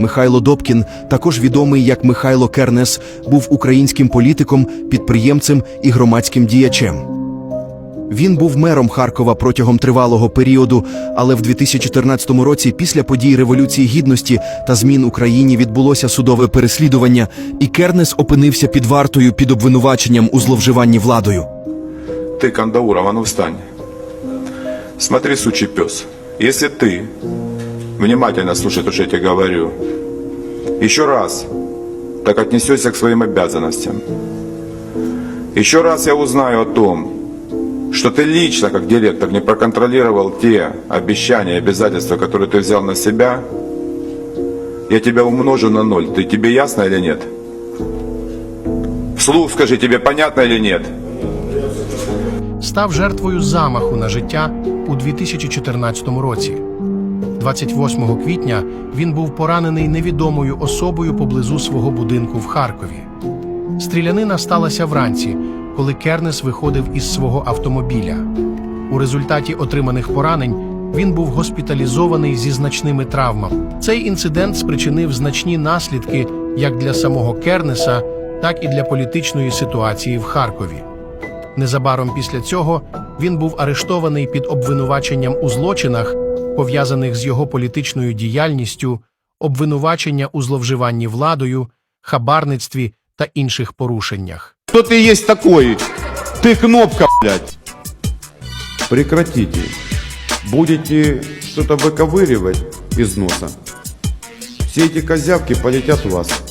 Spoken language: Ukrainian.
Михайло Добкін, також відомий як Михайло Кернес, був українським політиком, підприємцем і громадським діячем. Він був мером Харкова протягом тривалого періоду, але в 2014 році, після подій Революції Гідності та змін у країні відбулося судове переслідування, і Кернес опинився під вартою під обвинуваченням у зловживанні владою. Ты, Кандауров, а ну встань. Смотри, сучий пес, если ты внимательно слушай то, что я тебе говорю, еще раз так отнесешься к своим обязанностям, еще раз я узнаю о том, что ты лично, как директор, не проконтролировал те обещания и обязательства, которые ты взял на себя, я тебя умножу на ноль. Ты тебе ясно или нет? Вслух скажи, тебе понятно или нет? став жертвою замаху на життя у 2014 році. 28 квітня він був поранений невідомою особою поблизу свого будинку в Харкові. Стрілянина сталася вранці, коли Кернес виходив із свого автомобіля. У результаті отриманих поранень він був госпіталізований зі значними травмами. Цей інцидент спричинив значні наслідки як для самого Кернеса, так і для політичної ситуації в Харкові. Незабаром після цього він був арештований під обвинуваченням у злочинах, пов'язаних з його політичною діяльністю, обвинувачення у зловживанні владою, хабарництві та інших порушеннях. Кто ты есть такой? Ты кнопка, блядь. Прекратите. Будете что-то выковыривать из носа. Все эти козявки полетят у вас